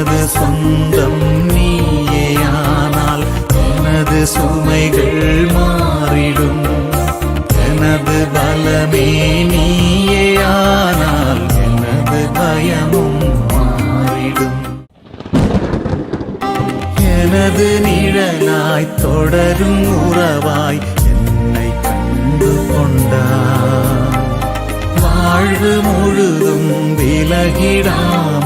எனது சொந்தம் நீயேயானால் எனது சுமைகள் மாறிடும். எனது பலமே நீயேயானால் எனது பயமும் மாறிடும். எனது நிழலாய் தொடரும் உறவாய் என்னை கண்டு கொண்டார். வாழ்வு முழுதும் விலகிடாமல்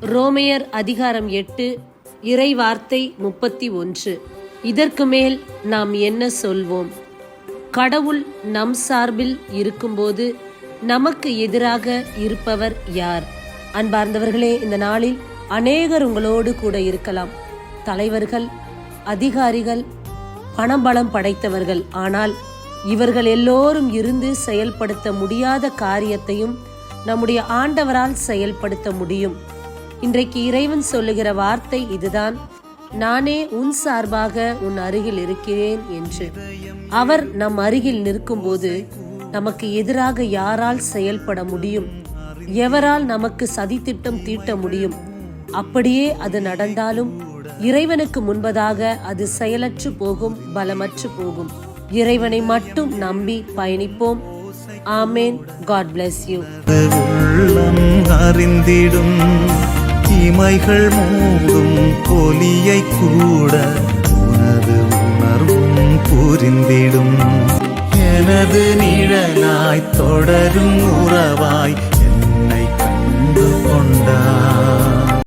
ரோமையர் அதிகாரம் எட்டு இறை வார்த்தை முப்பத்தி ஒன்று. இதற்கு மேல் நாம் என்ன சொல்வோம்? கடவுள் நம் சார்பில் இருக்கும்போது நமக்கு எதிராக இருப்பவர் யார்? அன்பார்ந்தவர்களே இந்த நாளில் அநேகர் உங்களோடு கூட இருக்கலாம். தலைவர்கள் அதிகாரிகள் பணபலம் படைத்தவர்கள். ஆனால் இவர்கள் எல்லோரும் இருந்து செயல்படுத்த முடியாத காரியத்தையும் நம்முடைய ஆண்டவரால் செயல்படுத்த முடியும். இன்றைக்கு இறைவன் சொல்லுகிற வார்த்தை இதுதான். நானே உன் சார்பாக உன் அருகில் இருக்கிறேன் என்று. அவர் நம் அருகில் நிற்கும்போது நமக்கு எதிராக யாரால் செயல்பட முடியும்? எவரால் நமக்கு சதித்திட்டம் தீட்ட முடியும்? அப்படியே அது நடந்தாலும் இறைவனுக்கு முன்பதாக அது செயலற்று போகும் பலமற்று போகும். இறைவனை மட்டும் நம்பி பயணிப்போம். ஆமேன் காட் பிளஸ் யூ உள்ளம் அறிந்திடும் தீமைகள் மூடும் ஒலியை கூட உனது உணர்வும் புரிந்திடும். எனது நிழலாய் தொடரும் உறவாய் என்னை கண்டு கொண்டார்